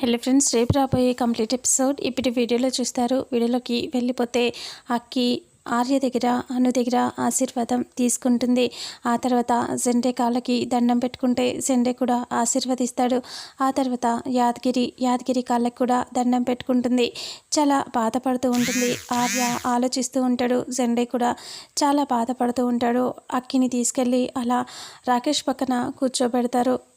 Hello friends రేపు రాబోయే complete episode ఇప్పుడు వీడియోలో చూస్తారు. వీడియోలోకి వెళ్ళిపోతే అక్కి ఆర్య దగ్గర అను దగ్గర ఆశీర్వాదం తీసుకుంటుంది. ఆ తర్వాత జెండే కాళ్ళకి దండం పెట్టుకుంటే జెండే కూడా ఆశీర్వదిస్తాడు. ఆ తర్వాత యాదగిరి యాదగిరి కాళ్ళకి కూడా దండం పెట్టుకుంటుంది. చాలా బాధపడుతూ ఉంటుంది. ఆర్య ఆలోచిస్తూ ఉంటాడు. జెండే కూడా చాలా బాధపడుతూ ఉంటాడు. అక్కిని తీసుకెళ్ళి అలా రాకేష్ పక్కన కూర్చోబెడతారు.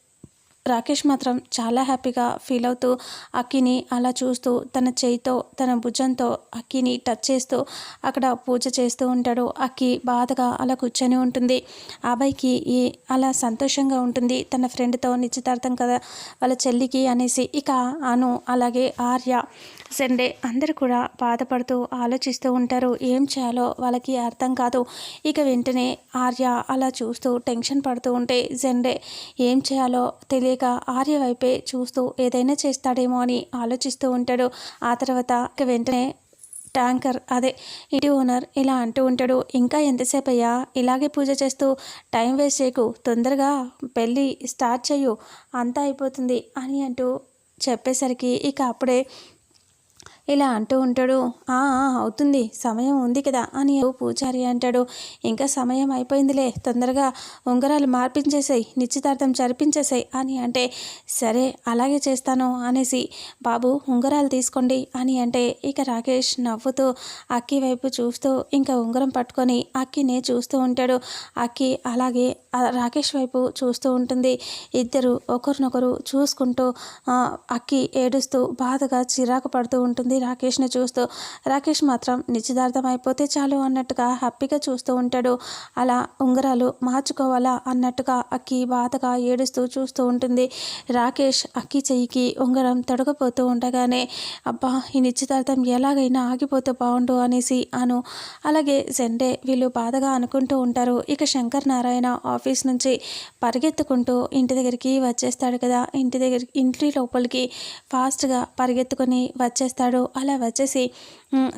రాకేష్ మాత్రం చాలా హ్యాపీగా ఫీల్ అవుతూ అక్కిని అలా చూస్తూ తన చేయితో తన భుజంతో అక్కిని టచ్ చేస్తూ అక్కడ పూజ చేస్తూ ఉంటాడు. అక్కి బాధగా అలా కూర్చొని ఉంటుంది. అబ్బాయికి ఈ అలా సంతోషంగా ఉంటుంది. తన ఫ్రెండ్తో నిశ్చితార్థం కదా వాళ్ళ చెల్లికి అనేసి ఇక అను అలాగే ఆర్య సండే అందరూ కూడా బాధపడుతూ ఆలోచిస్తూ ఉంటారు. ఏం చేయాలో వాళ్ళకి అర్థం కాదు. ఇక వెంటనే ఆర్య అలా చూస్తూ టెన్షన్ పడుతూ ఉంటే జెండే ఏం చేయాలో తెలియక ఆర్య వైపే చూస్తూ ఏదైనా చేస్తాడేమో అని ఆలోచిస్తూ ఉంటాడు. ఆ తర్వాత ఇక వెంటనే ట్యాంకర్ అదే ఇంటి ఓనర్ ఇలా అంటూ ఉంటాడు. ఇంకా ఎంతసేపు అయ్యా? ఇలాగే పూజ చేస్తూ టైం వేస్ట్ చేయకు. తొందరగా పెళ్ళి స్టార్ట్ చేయు అంతా అయిపోతుంది అని అంటూ చెప్పేసరికి ఇక అప్పుడే ఇలా అంటూ ఉంటాడు ఆ అవుతుంది సమయం ఉంది కదా అని పూజారి అంటాడు. ఇంకా సమయం అయిపోయిందిలే తొందరగా ఉంగరాలు మార్పించేసాయి నిశ్చితార్థం జరిపించేసాయి అని అంటే సరే అలాగే చేస్తాను అనేసి బాబు ఉంగరాలు తీసుకోండి అని అంటే ఇక రాకేష్ నవ్వుతూ అక్కి వైపు చూస్తూ ఇంకా ఉంగరం పట్టుకొని అక్కినే చూస్తూ ఉంటాడు. అక్కి అలాగే రాకేష్ వైపు చూస్తూ ఉంటుంది. ఇద్దరు ఒకరినొకరు చూసుకుంటూ అక్కి ఏడుస్తూ బాధగా చిరాకు పడుతూ ఉంటుంది రాకేష్ని చూస్తూ. రాకేష్ మాత్రం నిశ్చితార్థం అయిపోతే చాలు అన్నట్టుగా హ్యాపీగా చూస్తూ ఉంటాడు. అలా ఉంగరాలు మార్చుకోవాలా అన్నట్టుగా అక్కి బాధగా ఏడుస్తూ చూస్తూ ఉంటుంది. రాకేష్ అక్కి చెయ్యికి ఉంగరం తొడగపోతూ ఉండగానే అబ్బా ఈ నిశ్చితార్థం ఎలాగైనా ఆగిపోతే బాగుండు అనేసి అను. అలాగే జెండే వీళ్ళు బాధగా అనుకుంటూ ఉంటారు. ఇక శంకర్ నారాయణ ఆఫీస్ ఆఫీస్ నుంచి పరిగెత్తుకుంటూ ఇంటి దగ్గరికి వచ్చేస్తాడు కదా. ఇంటి దగ్గర ఇంటి లోపలికి ఫాస్ట్గా పరిగెత్తుకొని వచ్చేస్తాడు. అలా వచ్చేసి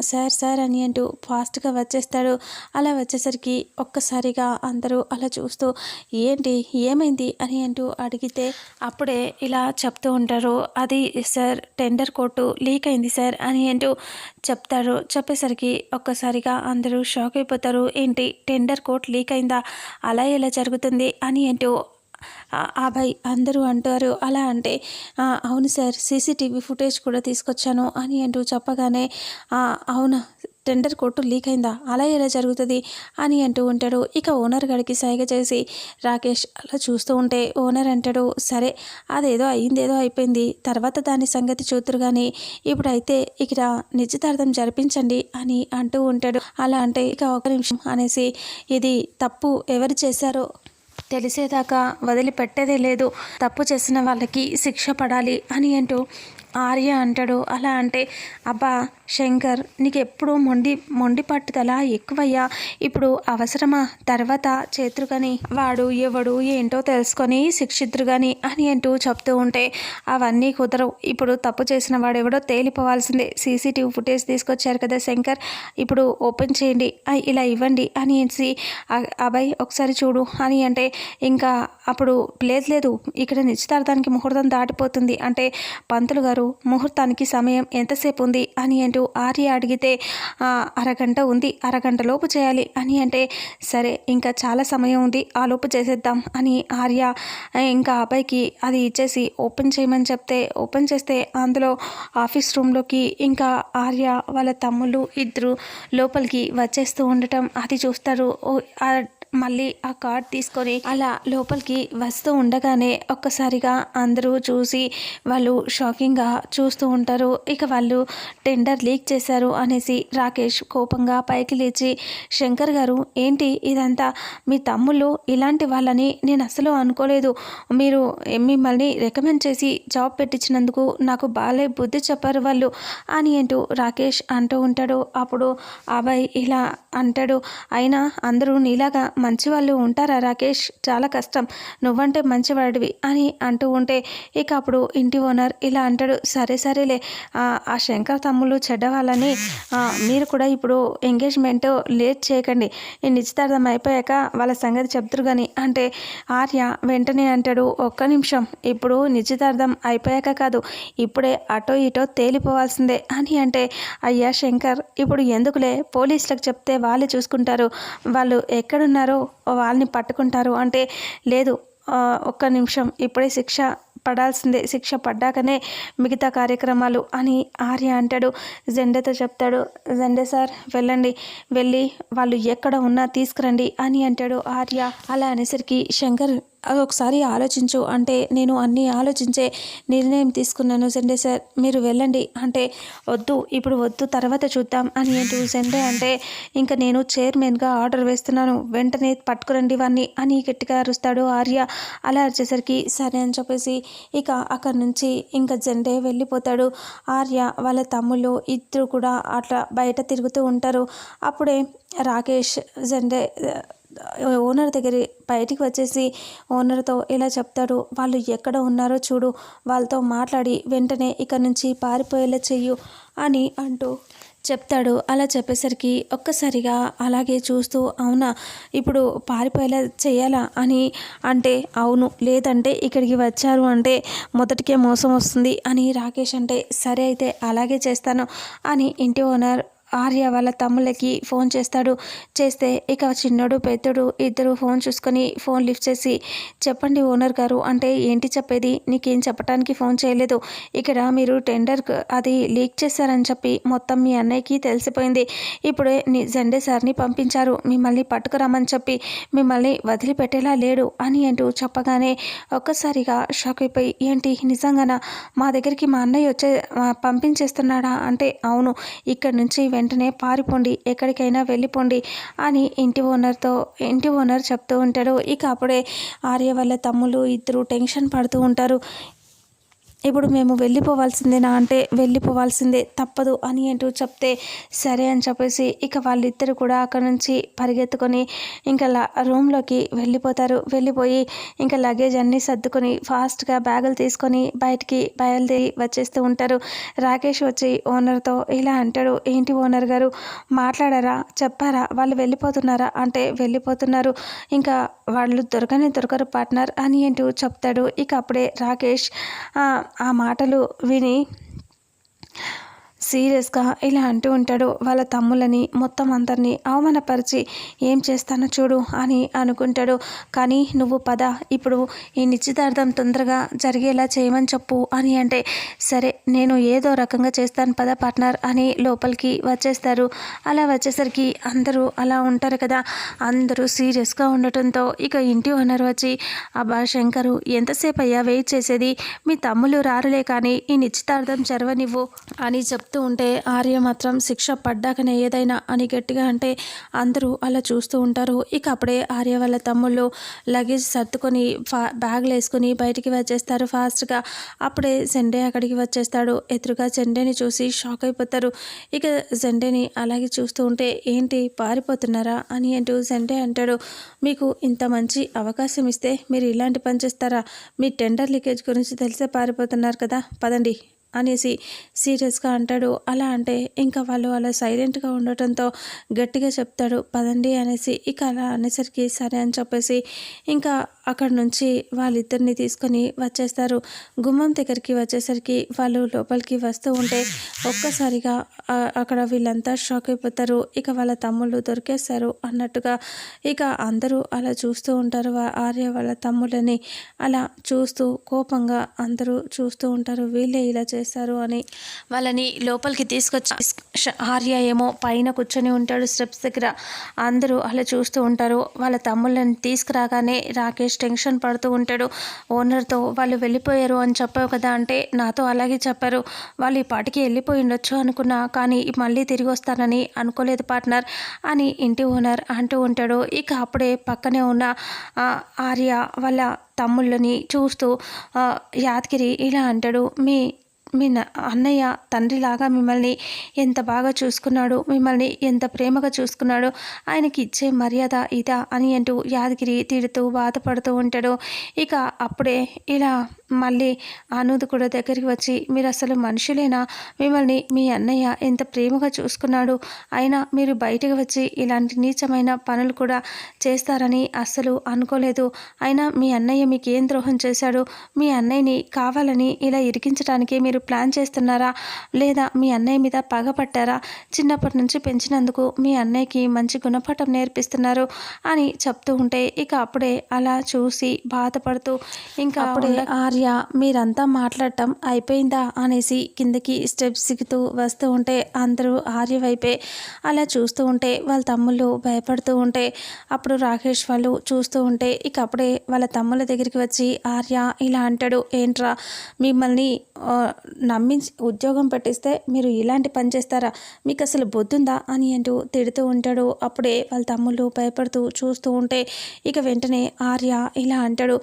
సార్ సార్ అని అంటూ ఫాస్ట్గా వచ్చేస్తాడు. అలా వచ్చేసరికి ఒక్కసారిగా అందరూ అలా చూస్తూ ఏంటి ఏమైంది? అని అంటూ అడిగితే అప్పుడే ఇలా చెప్తూ ఉంటారు. అది సార్ టెండర్ కోర్టు లీక్ అయింది సార్ అని అంటూ చెప్తారు. చెప్పేసరికి ఒక్కసారిగా అందరూ షాక్ అయిపోతారు. ఏంటి టెండర్ కోర్ట్ లీక్ అయిందా? అలా ఎలా జరుగుతుంది? అని అంటూ అబ్బాయి అందరూ అంటారు. అలా అంటే అవును సార్ సీసీటీవీ ఫుటేజ్ కూడా తీసుకొచ్చాను అని అంటూ చెప్పగానే అవునా టెండర్ కొట్టు లీక్ అయిందా? అలా ఎలా జరుగుతుంది? అని అంటూ ఉంటాడు. ఇక ఓనర్ గడికి సైగ చేసి రాకేష్ అలా చూస్తూ ఉంటే ఓనర్ అంటాడు సరే అదేదో అయిందేదో అయిపోయింది. తర్వాత దాని సంగతి చూతురు కానీ ఇప్పుడైతే ఇక్కడ నిశ్చితార్థం జరిపించండి అని అంటూ ఉంటాడు. అలా అంటే ఇక ఒక నిమిషం అనేసి ఇది తప్పు ఎవరు చేశారో తెలిసేదాకా వదిలిపెట్టేదే లేదు. తప్పు చేసిన వాళ్ళకి శిక్ష పడాలి అని అంటూ ఆర్య అంటాడు. అలా అంటే అబ్బా శంకర్ నీకు ఎప్పుడు మొండి మొండి పట్టుదల ఎక్కువయ్యా. ఇప్పుడు అవసరమా? తర్వాత చేతురుగని వాడు ఎవడు ఏంటో తెలుసుకొని శిక్షిద్రుగాని అని అంటూ చెప్తూ ఉంటే అవన్నీ కుదరవు. ఇప్పుడు తప్పు చేసిన వాడు ఎవడో తేలిపోవాల్సిందే. సీసీటీవీ ఫుటేజ్ తీసుకొచ్చారు కదా శంకర్. ఇప్పుడు ఓపెన్ చేయండి. ఇలా ఇవ్వండి అని అబ్బాయి ఒకసారి చూడు అని అంటే ఇంకా అప్పుడు లేదు లేదు. ఇక్కడ నిశ్చితార్థానికి ముహూర్తం దాటిపోతుంది. అంటే పంతులు గారు ముహూర్తానికి సమయం ఎంతసేపు ఉంది? అని అంటే ఆర్య అడిగితే అరగంట ఉంది అరగంట లోపు చేయాలి. అని అంటే సరే ఇంకా చాలా సమయం ఉంది ఆ లోపు చేసేద్దాం. అని ఆర్య ఇంకా అబ్బాయికి అది ఇచ్చేసి ఓపెన్ చేయమని చెప్తే ఓపెన్ చేస్తే అందులో ఆఫీస్ రూమ్లోకి ఇంకా ఆర్య వాళ్ళ తమ్ముళ్ళు ఇద్దరు లోపలికి వచ్చేస్తూ ఉండటం అది చూస్తారు. మళ్ళీ ఆ కార్డ్ తీసుకొని అలా లోపలికి వస్తూ ఉండగానే ఒక్కసారిగా అందరూ చూసి వాళ్ళు షాకింగ్గా చూస్తూ ఉంటారు. ఇక వాళ్ళు టెండర్ లీక్ చేశారు అనేసి రాకేష్ కోపంగా పైకి లేచి శంకర్ గారు ఏంటి ఇదంతా? మీ తమ్ముళ్ళు ఇలాంటి వాళ్ళని నేను అసలు అనుకోలేదు. మీరు మిమ్మల్ని రికమెండ్ చేసి జాబ్ పెట్టించినందుకు నాకు బాలే బుద్ధి చెప్పారు వాళ్ళు అని ఏంటో రాకేష్ అంటూ ఉంటాడు. అప్పుడు అబ్బాయి ఇలా అంటాడు అయినా అందరూ నీలాగా మంచి వాళ్ళు ఉంటారా రాకేష్? చాలా కష్టం. నువ్వంటే మంచివాడివి అని అంటూ ఉంటే ఇక అప్పుడు ఇంటి ఓనర్ ఇలా అంటాడు సరే సరేలే. ఆ, శంకర్ తమ్ముళ్ళు చెడ్డవాళ్ళని మీరు కూడా ఇప్పుడు ఎంగేజ్మెంట్ లేట్ చేయకండి. ఈ నిశ్చితార్థం అయిపోయాక వాళ్ళ సంగతి చెప్తురు కానీ అంటే ఆర్య వెంటనే అంటాడు ఒక్క నిమిషం. ఇప్పుడు నిశ్చితార్థం అయిపోయాక కాదు ఇప్పుడే అటో ఇటో తేలిపోవాల్సిందే అని అంటే అయ్యా శంకర్ ఇప్పుడు ఎందుకులే? పోలీసులకు చెప్తే వాళ్ళే చూసుకుంటారు. వాళ్ళు ఎక్కడున్నారో వాళ్ళని పట్టుకుంటారు అంటే లేదు ఒక్క నిమిషం ఇప్పుడే శిక్ష పడాల్సిందే. శిక్ష పడ్డాకనే మిగతా కార్యక్రమాలు అని ఆర్య అంటాడు. జెండేతో చెప్తాడు జెండే సార్ వెళ్ళండి వెళ్ళి వాళ్ళు ఎక్కడ ఉన్నా తీసుకురండి అని అంటాడు ఆర్య. అలా అనేసరికి శంకర్ అది ఒకసారి ఆలోచించు. అంటే నేను అన్నీ ఆలోచించే నిర్ణయం తీసుకున్నాను. జెండే సార్ మీరు వెళ్ళండి. అంటే వద్దు ఇప్పుడు వద్దు తర్వాత చూద్దాం అని ఏంటి జెండే అంటే ఇంకా నేను చైర్మన్గా ఆర్డర్ వేస్తున్నాను. వెంటనే పట్టుకురండి వాన్ని అని గట్టిగా అరుస్తాడు ఆర్య. అలా అరిచేసరికి సరే అని చెప్పేసి ఇక అక్కడి నుంచి ఇంకా జెండే వెళ్ళిపోతాడు. ఆర్య వాళ్ళ తమ్ముళ్ళు ఇద్దరు కూడా అట్లా బయట తిరుగుతూ ఉంటారు. అప్పుడే రాకేష్ జెండే ఓనర్ దగ్గర బయటికి వచ్చేసి ఓనర్తో ఇలా చెప్తాడు వాళ్ళు ఎక్కడ ఉన్నారో చూడు వాళ్ళతో మాట్లాడి వెంటనే ఇక్కడ నుంచి పారిపోయేలా చెయ్యు అని అంటూ చెప్తాడు. అలా చెప్పేసరికి ఒక్కసారిగా అలాగే చూస్తూ అవునా ఇప్పుడు పారిపోయేలా చేయాలా అని అంటే అవును లేదంటే ఇక్కడికి వచ్చారు అంటే మొదటికే మోసం వస్తుంది అని రాకేష్ అంటే సరే అయితే అలాగే చేస్తాను అని ఇంటి ఓనర్ ఆర్య వాళ్ళ తమ్ముళ్ళకి ఫోన్ చేస్తాడు. చేస్తే ఇక చిన్నోడు పెద్దోడు ఇద్దరు ఫోన్ చూసుకొని ఫోన్ లిఫ్ట్ చేసి చెప్పండి ఓనర్ గారు అంటే ఏంటి చెప్పేది? నీకేం చెప్పడానికి ఫోన్ చేయలేదు. ఇక్కడ మీరు టెండర్ అది లీక్ చేశారని చెప్పి మొత్తం మీ అన్నయ్యకి తెలిసిపోయింది. ఇప్పుడే నీ జెండే సార్ని పంపించారు. మిమ్మల్ని పట్టుకురమ్మని చెప్పి మిమ్మల్ని వదిలిపెట్టేలా లేడు అని అంటూ చెప్పగానే ఒక్కసారిగా షాక్ అయిపోయి ఏంటి నిజంగానా? మా దగ్గరికి మా అన్నయ్య వచ్చే పంపించేస్తున్నాడా? అంటే అవును ఇక్కడి నుంచి వెంటనే వెంటనే పారిపోండి ఎక్కడికైనా వెళ్ళిపోండి అని ఇంటి ఓనర్తో ఇంటి ఓనర్ చెప్తూ ఉంటాడు. ఇక అప్పుడే ఆర్య వాళ్ళ తమ్ముళ్ళు ఇద్దరు టెన్షన్ పడుతూ ఉంటారు. ఇప్పుడు మేము వెళ్ళిపోవాల్సిందేనా అంటే వెళ్ళిపోవాల్సిందే తప్పదు అని అంటూ చెప్తే సరే అని చెప్పేసి ఇక వాళ్ళిద్దరు కూడా అక్కడ నుంచి పరిగెత్తుకొని ఇంకా రూమ్లోకి వెళ్ళిపోతారు. వెళ్ళిపోయి ఇంకా లగేజ్ అన్నీ సర్దుకొని ఫాస్ట్గా బ్యాగులు తీసుకొని బయటికి బయలుదేరి వచ్చేస్తూ ఉంటారు. రాకేష్ వచ్చి ఓనర్తో ఇలా అంటాడు ఏంటి ఓనర్ గారు మాట్లాడారా చెప్పారా వాళ్ళు వెళ్ళిపోతున్నారా? అంటే వెళ్ళిపోతున్నారు. ఇంకా వాళ్ళు దొరకని దొరకరు పార్ట్నర్ అని ఏంటో చెప్తాడు. ఇక అప్పుడే రాకేష్ ఆ, మాటలు విని సీరియస్గా ఇలా అంటూ ఉంటాడు. వాళ్ళ తమ్ములని మొత్తం అందరినీ అవమానపరిచి ఏం చేస్తానో చూడు అని అనుకుంటాడు. కానీ నువ్వు పద ఇప్పుడు ఈ నిశ్చితార్థం తొందరగా జరిగేలా చేయమని చెప్పు అని అంటే సరే నేను ఏదో రకంగా చేస్తాను పద పార్ట్నర్ అని లోపలికి వచ్చేస్తారు. అలా వచ్చేసరికి అందరూ అలా ఉంటారు కదా. అందరూ సీరియస్గా ఉండటంతో ఇక ఇంటి ఓనర్ వచ్చి అబ్బా శంకరు ఎంతసేపు అయ్యా వెయిట్ చేసేది? మీ తమ్ముళ్ళు రారులే కానీ ఈ నిశ్చితార్థం జరవనివ్వు అని చెప్తూ ఉంటే ఆర్య మాత్రం శిక్ష పడ్డాకనే ఏదైనా అని గట్టిగా అంటే అందరూ అలా చూస్తూ ఉంటారు. ఇక అప్పుడే ఆర్య వాళ్ళ తమ్ముళ్ళు లగేజ్ సర్దుకొని ఫా బ్యాగ్లు వేసుకొని బయటికి వచ్చేస్తారు ఫాస్ట్గా. అప్పుడే జెండే అక్కడికి వచ్చేస్తాడు. ఎదురుగా జెండేని చూసి షాక్ అయిపోతారు. ఇక జెండేని అలాగే చూస్తూ ఉంటే ఏంటి పారిపోతున్నారా? అని అంటూ జెండే అంటాడు. మీకు ఇంత మంచి అవకాశం ఇస్తే మీరు ఇలాంటి పని చేస్తారా? మీ టెండర్ లీకేజ్ గురించి తెలిసే పారిపోతున్నారు కదా. పదండి అనేసి సీరియస్గా అంటాడు. అలా అంటే ఇంకా వాళ్ళు అలా సైలెంట్గా ఉండటంతో గట్టిగా చెప్తాడు. పదండి అనేసి ఇక అలా అనేసరికి సరే అని చెప్పేసి ఇంకా అక్కడ నుంచి వాళ్ళిద్దరిని తీసుకొని వచ్చేస్తారు. గుమ్మం దగ్గరికి వచ్చేసరికి వాళ్ళు లోపలికి వస్తూ ఉంటే ఒక్కసారిగా అక్కడ వీళ్ళంతా షాక్ అయిపోతారు. ఇక వాళ్ళ తమ్ముళ్ళు దొరికేస్తారు అన్నట్టుగా ఇక అందరూ అలా చూస్తూ ఉంటారు. ఆర్య వాళ్ళ తమ్ముళ్ళని అలా చూస్తూ కోపంగా అందరూ చూస్తూ ఉంటారు. వీళ్ళే ఇలా చేస్తారు. అని వాళ్ళని లోపలికి తీసుకొచ్చి ఆర్య ఏమో పైన కూర్చొని ఉంటాడు స్టెప్స్ దగ్గర. అందరూ అలా చూస్తూ ఉంటారు. వాళ్ళ తమ్ముళ్ళని తీసుకురాగానే రాకేష్ టెన్షన్ పడుతూ ఉంటాడు. ఓనర్తో వాళ్ళు వెళ్ళిపోయారు అని చెప్పావు కదా అంటే నాతో అలాగే చెప్పారు. వాళ్ళు ఈ పాటికి వెళ్ళిపోయి ఉండొచ్చు అనుకున్నా కానీ మళ్ళీ తిరిగి వస్తానని అనుకోలేదు పార్ట్నర్ అని ఇంటి ఓనర్ అంటూ ఉంటాడు. ఇక అప్పుడే పక్కనే ఉన్న ఆర్య వాళ్ళ తమ్ముళ్ళని చూస్తూ యాదగిరి ఇలా అంటాడు మీ మీ అన్నయ్య తండ్రిలాగా మిమ్మల్ని ఎంత బాగా చూసుకున్నాడు మిమ్మల్ని ఎంత ప్రేమగా చూసుకున్నాడు ఆయనకి ఇచ్చే మర్యాద ఇదా అని అంటూ యాదగిరి తిడుతూ బాధపడుతూ ఉంటాడు. ఇక అప్పుడే ఇలా మళ్ళీ ఆనుద్ కూడా దగ్గరికి వచ్చి మీరు అసలు మనుషులేనా? మిమ్మల్ని మీ అన్నయ్య ఎంత ప్రేమగా చూసుకున్నాడు? అయినా మీరు బయటకు వచ్చి ఇలాంటి నీచమైన పనులు కూడా చేస్తారని అస్సలు అనుకోలేదు. అయినా మీ అన్నయ్య మీకు ఏం ద్రోహం చేశాడు? మీ అన్నయ్యని కావాలని ఇలా ఇరికించడానికి మీరు ప్లాన్ చేస్తున్నారా? లేదా మీ అన్నయ్య మీద పగపట్టారా చిన్నప్పటి నుంచి పెంచినందుకు మీ అన్నయ్యకి మంచి గుణపాఠం నేర్పిస్తున్నారు అని చెప్తూ ఉంటే ఇక అప్పుడే అలా చూసి బాధపడుతూ ఇంకా అప్పుడే ఆర్య మీరంతా మాట్లాడటం అయిపోయిందా? అనేసి కిందకి స్టెప్స్ దిగుతూ వస్తూ ఉంటే అందరూ ఆర్య వైపే అలా చూస్తూ ఉంటే వాళ్ళ తమ్ముళ్ళు భయపడుతూ ఉంటే అప్పుడు రాకేష్ వాళ్ళు చూస్తూ ఉంటే ఇక అప్పుడే వాళ్ళ తమ్ముళ్ళ దగ్గరికి వచ్చి ఆర్య ఇలా అంటాడు ఏంట్రా మిమ్మల్ని నమ్మించి ఉద్యోగం పెట్టిస్తే మీరు ఇలాంటి పని చేస్తారా? మీకు అసలు బొద్దుందా? అని అంటూ తిడుతూ ఉంటాడు. అప్పుడే వాళ్ళ తమ్ముళ్ళు భయపడుతూ చూస్తూ ఉంటే ఇక వెంటనే ఆర్య ఇలా అంటాడు.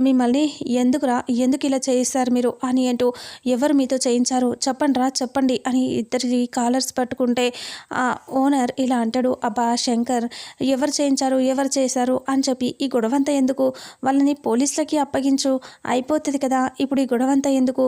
మిమ్మల్ని ఎందుకురా ఎందుకు ఇలా చేయిస్తారు మీరు? అని అంటూ ఎవరు మీతో చేయించారు? చెప్పండి రా చెప్పండి అని ఇద్దరి కాలర్స్ పట్టుకుంటే ఆ ఓనర్ ఇలా అంటాడు. అబ్బా శంకర్ ఎవరు చేయించారు? ఎవరు చేశారు? అని చెప్పి ఈ గొడవంతా ఎందుకు? వాళ్ళని పోలీసులకి అప్పగించు. అయిపోతుంది కదా ఇప్పుడు ఈ గొడవంతా ఎందుకు?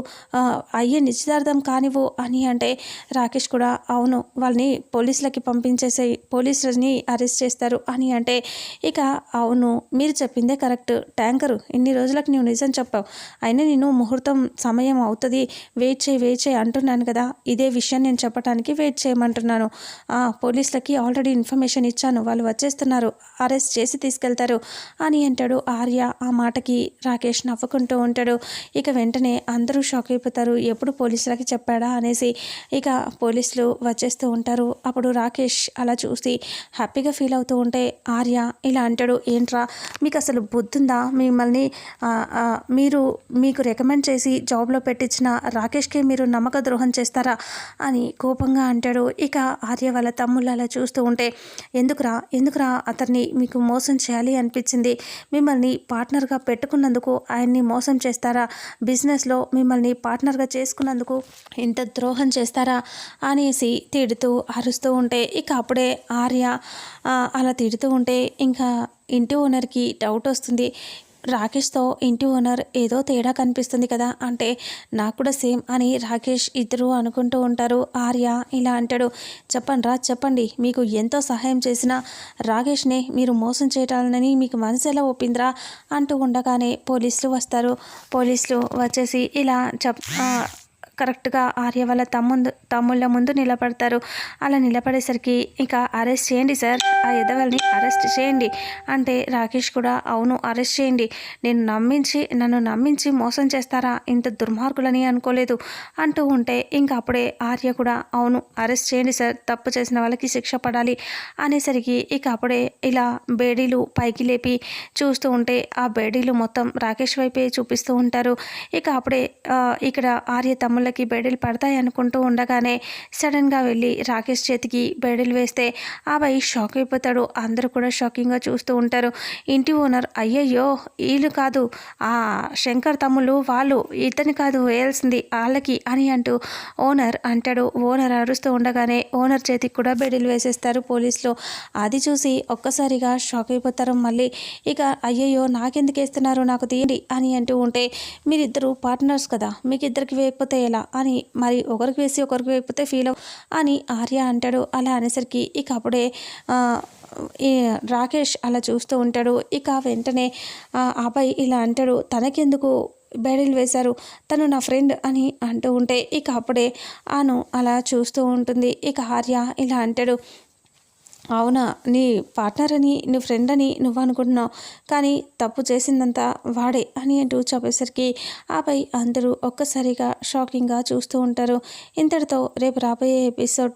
అయ్యే నిశ్చితార్థం కానివ్వు అని అంటే రాకేష్ కూడా అవును వాళ్ళని పోలీసులకి పంపించేసే పోలీసులని అరెస్ట్ చేస్తారు అని అంటే ఇక అవును మీరు చెప్పిందే కరెక్ట్. ట్యాంకరు ఇన్ని రోజులకు నువ్వు నిజం చెప్పావు. అయినా నేను ముహూర్తం సమయం అవుతుంది. వెయిట్ చేయి వెయిట్ చేయి అంటున్నాను కదా. ఇదే విషయం నేను చెప్పడానికి వెయిట్ చేయమంటున్నాను. ఆ, పోలీసులకి ఆల్రెడీ ఇన్ఫర్మేషన్ ఇచ్చాను. వాళ్ళు వచ్చేస్తున్నారు. అరెస్ట్ చేసి తీసుకెళ్తారు. అని అంటాడు ఆర్య. ఆ మాటకి రాకేష్ నవ్వుకుంటూ ఉంటాడు. ఇక వెంటనే అందరూ షాక్ అయిపోతారు. ఎప్పుడు పోలీసులకి చెప్పాడా అనేసి ఇక పోలీసులు వచ్చేస్తూ ఉంటారు. అప్పుడు రాకేష్ అలా చూసి హ్యాపీగా ఫీల్ అవుతూ ఉంటే ఆర్య ఇలా అంటాడు ఏంట్రా మీకు అసలు బుద్ధుందా? మిమ్మల్ని మీరు మీకు రికమెండ్ చేసి జాబ్లో పెట్టించిన రాకేష్కే మీరు నమ్మక ద్రోహం చేస్తారా? అని కోపంగా అంటాడు. ఇక ఆర్య వాళ్ళ తమ్ముళ్ళు అలా చూస్తూ ఉంటే ఎందుకురా ఎందుకురా అతన్ని మీకు మోసం చేయాలి అనిపించింది? మిమ్మల్ని పార్ట్నర్గా పెట్టుకున్నందుకు ఆయన్ని మోసం చేస్తారా? బిజినెస్లో మిమ్మల్ని పార్ట్నర్ పార్ట్నర్గా చేసుకున్నందుకు ఇంత ద్రోహం చేస్తారా అనేసి తిడుతూ అరుస్తూ ఉంటే ఇక అప్పుడే ఆర్య అలా తిడుతూ ఉంటే ఇంకా ఇంటి ఓనర్కి డౌట్ వస్తుంది. రాకేష్తో ఇంటి ఓనర్ ఏదో తేడా కనిపిస్తుంది కదా అంటే నాకు కూడా సేమ్ అని రాకేష్ ఇద్దరు అనుకుంటూ ఉంటారు. ఆర్య ఇలా అంటాడు చెప్పండి రా చెప్పండి మీకు ఎంతో సహాయం చేసిన రాకేష్నే మీరు మోసం చేయటాలని మీకు మనసు ఎలా ఒప్పిందిరా? అంటూ ఉండగానే పోలీసులు వస్తారు. పోలీసులు వచ్చేసి ఇలా చెప్ కరెక్ట్గా ఆర్య వాళ్ళ తమ్ముందు తమ్ముళ్ళ ముందు నిలబడతారు. అలా నిలబడేసరికి ఇక అరెస్ట్ చేయండి సార్. ఆ ఎదవల్ని అరెస్ట్ చేయండి అంటే రాకేష్ కూడా అవును అరెస్ట్ చేయండి. నేను నమ్మించి నన్ను నమ్మించి మోసం చేస్తారా? ఇంత దుర్మార్గులని అనుకోలేదు. అంటూ ఉంటే ఇంక అప్పుడే ఆర్య కూడా అవును అరెస్ట్ చేయండి సార్. తప్పు చేసిన వాళ్ళకి శిక్ష పడాలి. అనేసరికి ఇక అప్పుడే ఇలా బేడీలు పైకి లేపి చూస్తూ ఉంటే ఆ బేడీలు మొత్తం రాకేష్ వైపే చూపిస్తూ ఉంటారు. ఇక అప్పుడే ఇక్కడ ఆర్య వాళ్ళకి బేడీలు పడతాయి అనుకుంటూ ఉండగానే సడన్గా వెళ్ళి రాకేష్ చేతికి బేడీలు వేస్తే ఆ అబ్బాయి షాక్ అయిపోతాడు. అందరూ కూడా షాకింగ్గా చూస్తూ ఉంటారు. ఇంటి ఓనర్ అయ్యయ్యో వీళ్ళు కాదు. ఆ శంకర్ తమ్ముళ్ళు వాళ్ళు ఇతని కాదు వేయాల్సింది వాళ్ళకి అని అంటూ ఓనర్ అంటాడు. ఓనర్ అరుస్తూ ఉండగానే ఓనర్ చేతికి కూడా బెడీలు వేసేస్తారు పోలీసులు. అది చూసి ఒక్కసారిగా షాక్ అయిపోతారు. మళ్ళీ ఇక అయ్యయ్యో నాకెందుకు వేస్తున్నారు? నాకు తీయండి అని అంటూ ఉంటే మీరిద్దరు పార్ట్నర్స్ కదా. మీకు ఇద్దరికి వేయకపోతే ఎలా? అని మరి ఒకరికి వేసి ఒకరికి వేయకపోతే ఫీల్ అవ్ అని ఆర్య అంటాడు. అలా అనేసరికి ఇక అప్పుడే ఈ రాకేష్ అలా చూస్తూ ఉంటాడు. ఇక వెంటనే అబ్బాయి ఇలా అంటాడు తనకెందుకు బెడీలు వేశారు? తను నా ఫ్రెండ్ అని అంటూ ఉంటే ఇక అప్పుడే ఆను అలా చూస్తూ ఉంటుంది. ఇక ఆర్య ఇలా అంటాడు అవునా? నీ పార్ట్నర్ అని నీ ఫ్రెండ్ అని నువ్వు అనుకుంటున్నావు. కానీ తప్పు చేసిందంతా వాడే అని అంటూ చెప్పేసరికి ఆపై అందరూ ఒక్కసారిగా షాకింగ్గా చూస్తూ ఉంటారు. ఇంతటితో రేపు రాబోయే ఎపిసోడ్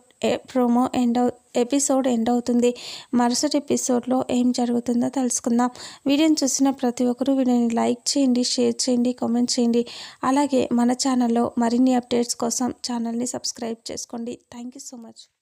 ప్రోమో ఎండ్ అవు ఎపిసోడ్ ఎండ్ అవుతుంది. మరుసటి ఎపిసోడ్లో ఏం జరుగుతుందో తెలుసుకుందాం. వీడియోని చూసిన ప్రతి ఒక్కరూ వీడియోని లైక్ చేయండి షేర్ చేయండి కామెంట్ చేయండి. అలాగే మన ఛానల్లో మరిన్ని అప్డేట్స్ కోసం ఛానల్ని సబ్స్క్రైబ్ చేసుకోండి. Thank you so much.